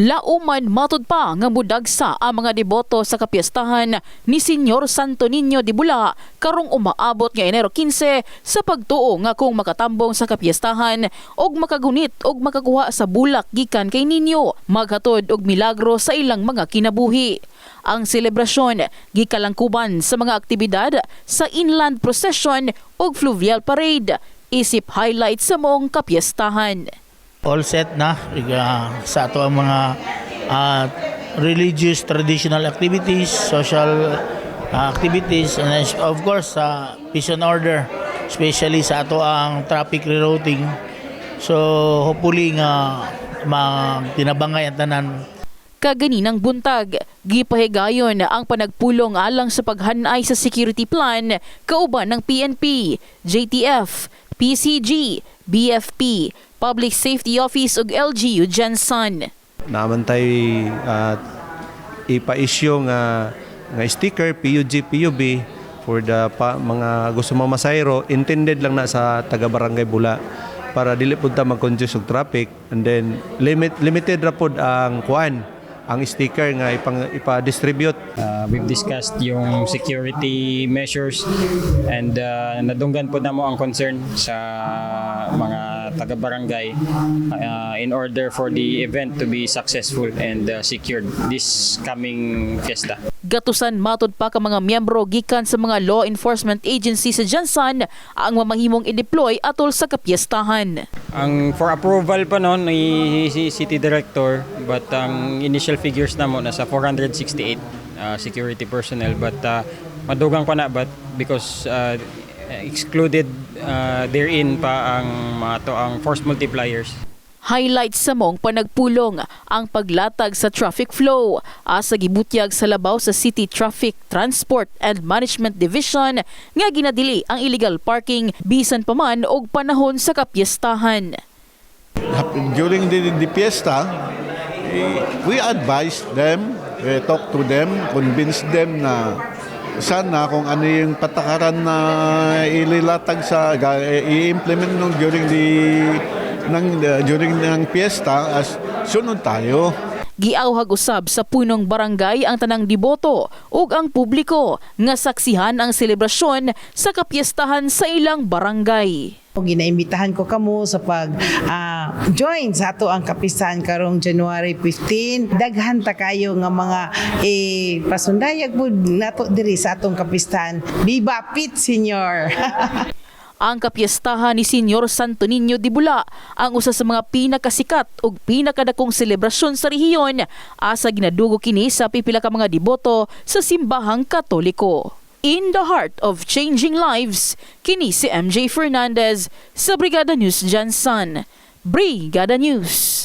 Lauman matud pa nga mudagsa ang mga deboto sa kapiestahan ni Senyor Santo Niño de Bula karong umaabot nga Enero 15 sa pagtuo nga kung makatambong sa kapiestahan og makagunit og makakuha sa bulak gikan kay Niño maghatod og milagro sa ilang mga kinabuhi. Ang selebrasyon gikalangkuban sa mga aktibidad sa inland procession ug fluvial parade isip highlight sa mong kapiestahan. All set na uh, sa ato ang mga uh, religious traditional activities, social uh, activities, and of course sa peace and order, especially sa ato ang traffic rerouting. So hopefully nga magtinabangay ang tanan Kaganinang buntag, gipahigayon ang panagpulong alang sa paghanay sa security plan kauban ng PNP, JTF, PCG, BFP, Public Safety Office ug LGU Jensen. naman tayo uh, ipa-issue nga nga sticker PUG PUB for the pa, mga gusto mamasayro intended lang na sa taga Barangay Bula para dili pud ta mag-congestion og traffic and then limit limited ra pud ang kuan ang sticker nga ipang ipa-distribute Uh, we've discussed yung security measures and uh, nadunggan po na mo ang concern sa mga taga-barangay uh, in order for the event to be successful and uh, secured this coming fiesta. Gatusan matod pa ka mga miyembro gikan sa mga law enforcement agency sa Jensen ang mamahimong i-deploy atol sa kapiestahan. Ang for approval pa noon ni City Director but ang initial figures na mo nasa 468 uh, security personnel but uh, madugang pa na but because uh, excluded uh, therein pa ang mga to ang force multipliers. Highlight sa mong panagpulong ang paglatag sa traffic flow asa gibutyag sa labaw sa City Traffic Transport and Management Division nga ginadili ang illegal parking bisan pa man og panahon sa kapiestahan. during the, the fiesta, eh, we advise them, eh, talk to them, convince them na sana kung ano yung patakaran na ililatag sa eh, i-implement nung during the ng during ng fiesta as sunod tayo. Giawhag usab sa punong barangay ang tanang diboto ug ang publiko nga saksihan ang selebrasyon sa kapiestahan sa ilang barangay. Ginaimbitahan ko kamo sa pag ah, join sa ato ang kapistahan karong January 15. Daghan ta kayo nga mga eh, pasundayag pud nato diri sa atong kapistahan. Viva Pit Senior! Ang kapiestahan ni Senyor Santo Niño de Bula ang usa sa mga pinakasikat ug pinakadakong selebrasyon sa rehiyon asa ginadugo kini sa pipila ka mga deboto sa simbahang katoliko. In the heart of changing lives, kini si MJ Fernandez sa Brigada News Jansan. Brigada News.